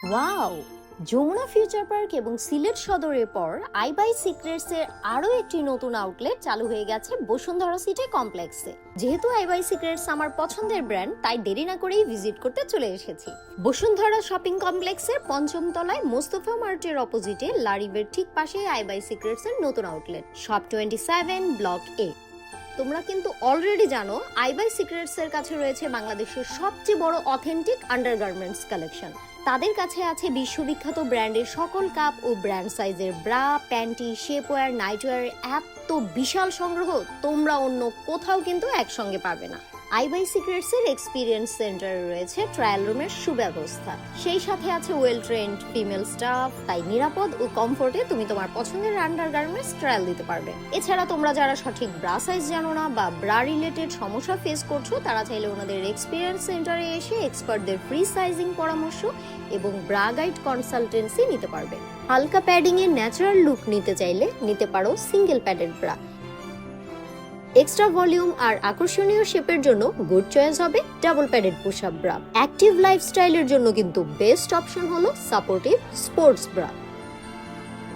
Wow Jamuna future park এবং সিলেট সদরের পর আই বাই সিক্রেটস এর আরও একটি নতুন আউটলেট চালু হয়ে গেছে বসুন্ধরা সিটি কমপ্লেক্সে। যেহেতু আই বাই সিক্রেটস আমার পছন্দের ব্র্যান্ড তাই দেরি না করেই ভিজিট করতে চলে এসেছি। বসুন্ধরা শপিং কমপ্লেক্সের পঞ্চম তলায় মোস্তফা মার্টের অপোজিটে লারিবের ঠিক পাশেই আই বাই সিক্রেটস এর নতুন outlet shop twenty seven block A তোমরা কিন্তু অলরেডি জানো আইবাই সিক্রেটসের কাছে রয়েছে বাংলাদেশের সবচেয়ে বড় অথেন্টিক আন্ডারগার্মেন্টস কালেকশন তাদের কাছে আছে বিশ্ববিখ্যাত ব্র্যান্ডের সকল কাপ ও ব্র্যান্ড সাইজের ব্রা প্যান্টি শেপওয়্যার নাইটওয়্যার এত বিশাল সংগ্রহ, তোমরা অন্য কোথাও কিন্তু একসঙ্গে পাবে না। আই বাই সিক্রেটস এর এক্সপিরিয়েন্স সেন্টারে রয়েছে ট্রায়াল রুমের সুব্যবস্থা। সেই সাথে আছে ওয়েল ট্রেন্ড ফিমেল স্টাফ তাই নিরাপদ ও কমফোর্টে তুমি তোমার পছন্দের আন্ডার গার্মেন্টস ট্রায়াল দিতে পারবে। এছাড়া তোমরা যারা সঠিক ব্রা সাইজ জানো না বা ব্রা রিলেটেড সমস্যা ফেস করছ, তারা চাইলে ওনাদের এক্সপিরিয়েন্স সেন্টারে এসে এক্সপার্টদের ফ্রি সাইজিং পরামর্শ এবং ব্রা গাইড কনসালটেন্সি নিতে পারবে। হালকা প্যাডিং এর ন্যাচারাল লুক নিতে চাইলে নিতে পারো single padded bra extra volume আর আকর্ষণীয় শেপের জন্য গুড চয়েস হবে double padded push up bra active লাইফস্টাইলের জন্য কিন্তু বেস্ট অপশন হলো সাপোর্টিভ স্পোর্টস ব্রা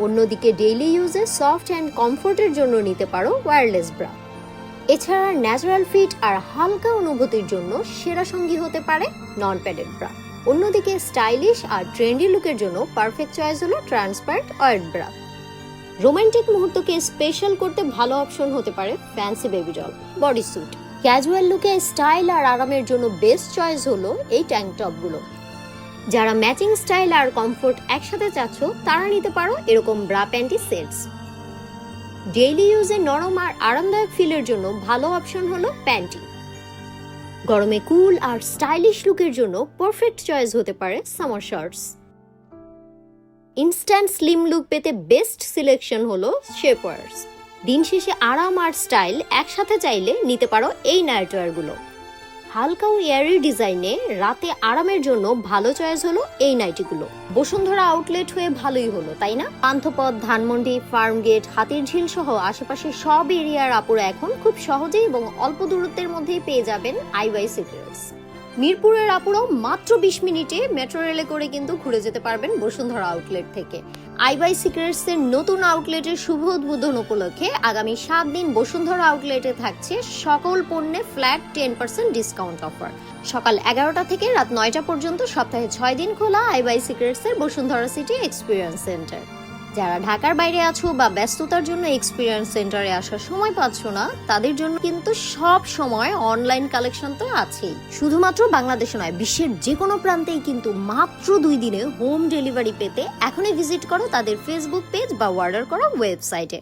অন্যদিকে ডেইলি ইউজে সফট অ্যান্ড কমফোর্টের জন্য নিতে পারো ওয়্যারলেস ব্রা এছাড়া ন্যাচারাল ফিট আর হালকা অনুভূতির জন্য সেরা সঙ্গী হতে পারে নন প্যাডেড ব্রা অন্যদিকে স্টাইলিশ আর ট্রেন্ডি লুকের জন্য পারফেক্ট চয়েস হলো ট্রান্সপারেন্ট অয়েড ব্রা রোমান্টিক মুহূর্তকে স্পেশাল করতে ভালো অপশন হতে পারে fancy baby doll body suit casual লুকে স্টাইল আর আরামের জন্য বেস্ট চয়েস হলো এই ট্যাঙ্ক টপগুলো যারা ম্যাচিং স্টাইল আর কমফোর্ট একসাথে চাচ্ছ, তারা নিতে পারো এরকম ব্রা প্যান্টি সেটস ডেইলি ইউজে নরম আর আরামদায়ক ফিলের জন্য ভালো অপশন হলো প্যান্টি গরমে কুল আর স্টাইলিশ লুকের জন্য পারফেক্ট চয়েস হতে পারে summer shorts instant slim look পেতে বেস্ট সিলেকশন হলো শেপওয়ার্স দিন শেষে আরাম আর স্টাইল একসাথে চাইলে নিতে পারো এই নাইটওয়্যারগুলো। হালকা ও এয়ারি ডিজাইনে রাতে আরামের জন্য ভালো চয়েস হলো এই নাইটিগুলো। বসুন্ধরা আউটলেট হয়ে ভালোই হলো, তাই না? পান্থপথ, ধানমন্ডি ফার্মগেট হাতির ঝিল সহ আশেপাশে সব এরিয়ার আপুরা এখন খুব সহজেই এবং অল্প দূরত্বের মধ্যেই পেয়ে যাবেন আই বাই সিক্রেটস মিরপুরের আপুরাও মাত্র বিশ মিনিটে মেট্রো রেলে করে কিন্তু ঘুরে যেতে পারবেন বসুন্ধরা আউটলেট থেকে। আই বাই সিক্রেটস এর নতুন আউটলেটের শুভ উদ্বোধন উপলক্ষে আগামী সাত দিন বসুন্ধরা আউটলেটে থাকছে সকল পণ্যে flat ten percent discount offer. সকাল এগারোটা থেকে রাত নয়টা পর্যন্ত সপ্তাহে ছয় দিন খোলা আই বাই সিক্রেটস এর বসুন্ধরা সিটি এক্সপিরিয়েন্স সেন্টার। যারা ঢাকার বাইরে আছো বা ব্যস্ততার জন্য এক্সপিরিয়েন্স সেন্টারে আসার সময় পাচ্ছ না, তাদের জন্য কিন্তু সব সময় অনলাইন কালেকশন তো আছেই। শুধুমাত্র বাংলাদেশে নয়, বিশ্বের যে কোনো প্রান্তেই কিন্তু মাত্র দুই দিনে হোম ডেলিভারি পেতে এখনই ভিজিট করো তাদের ফেসবুক পেজ বা অর্ডার করো ওয়েবসাইটে